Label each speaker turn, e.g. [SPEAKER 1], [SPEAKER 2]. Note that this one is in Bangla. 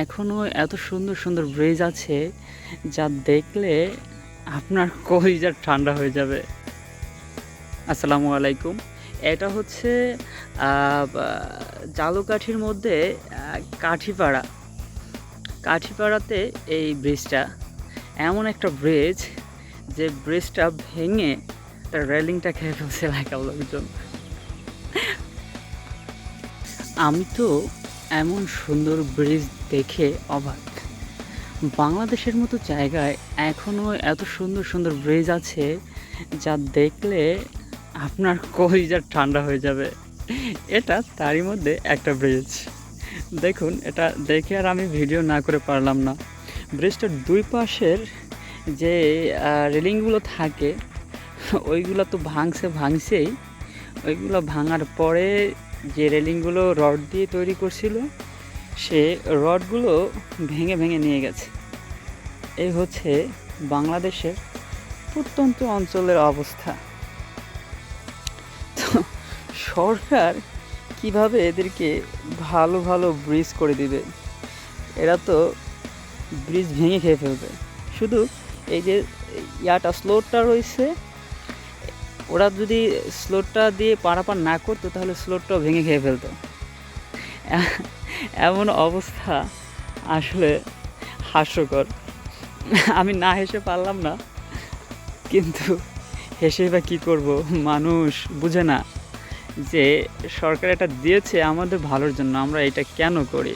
[SPEAKER 1] এখনও এত সুন্দর সুন্দর ব্রিজ আছে যা দেখলে আপনার কলিজা ঠান্ডা হয়ে যাবে। আসসালামু আলাইকুম। এটা হচ্ছে জালুকাঠির মধ্যে কাঠিপাড়া। কাঠিপাড়াতে এই ব্রিজটা এমন একটা ব্রিজ যে ব্রিজটা ভেঙে তার রেলিংটা খেয়ে ফেলছে এলাকার লোকজন। আমি তো এমন সুন্দর ব্রিজ দেখে অবাক। বাংলাদেশের মতো জায়গায় এখনও এত সুন্দর সুন্দর ব্রিজ আছে যা দেখলে আপনার কলিজা ঠান্ডা হয়ে যাবে। এটা তারই মধ্যে একটা ব্রিজ। দেখুন, এটা দেখে আর আমি ভিডিও না করে পারলাম না। ব্রিজটার দুই পাশের যে রেলিংগুলো থাকে, ওইগুলো তো ভাঙছে ভাঙছেই। ওইগুলো ভাঙার পরে যে রেলিংগুলো রড দিয়ে তৈরি করছিল, সে রডগুলো ভেঙে ভেঙে নিয়ে গেছে। এই হচ্ছে বাংলাদেশের প্রত্যন্ত অঞ্চলের অবস্থা। তো সরকার কীভাবে এদেরকে ভালো ভালো ব্রিজ করে দিবে? এরা তো ব্রিজ ভেঙে খেয়ে ফেলবে। শুধু এই যে ইয়াটা, স্লোটটা রয়েছে ওরা যদি স্লোটটা দিয়ে পারাপার না করতো, তাহলে স্লোটটাও ভেঙে খেয়ে ফেলতো। এমন অবস্থা আসলে হাস্যকর। আমি না হেসে পারলাম না, কিন্তু হেসে বা কী করব? মানুষ বুঝে না যে সরকার এটা দিয়েছে আমাদের ভালোর জন্য, আমরা এটা কেন করি?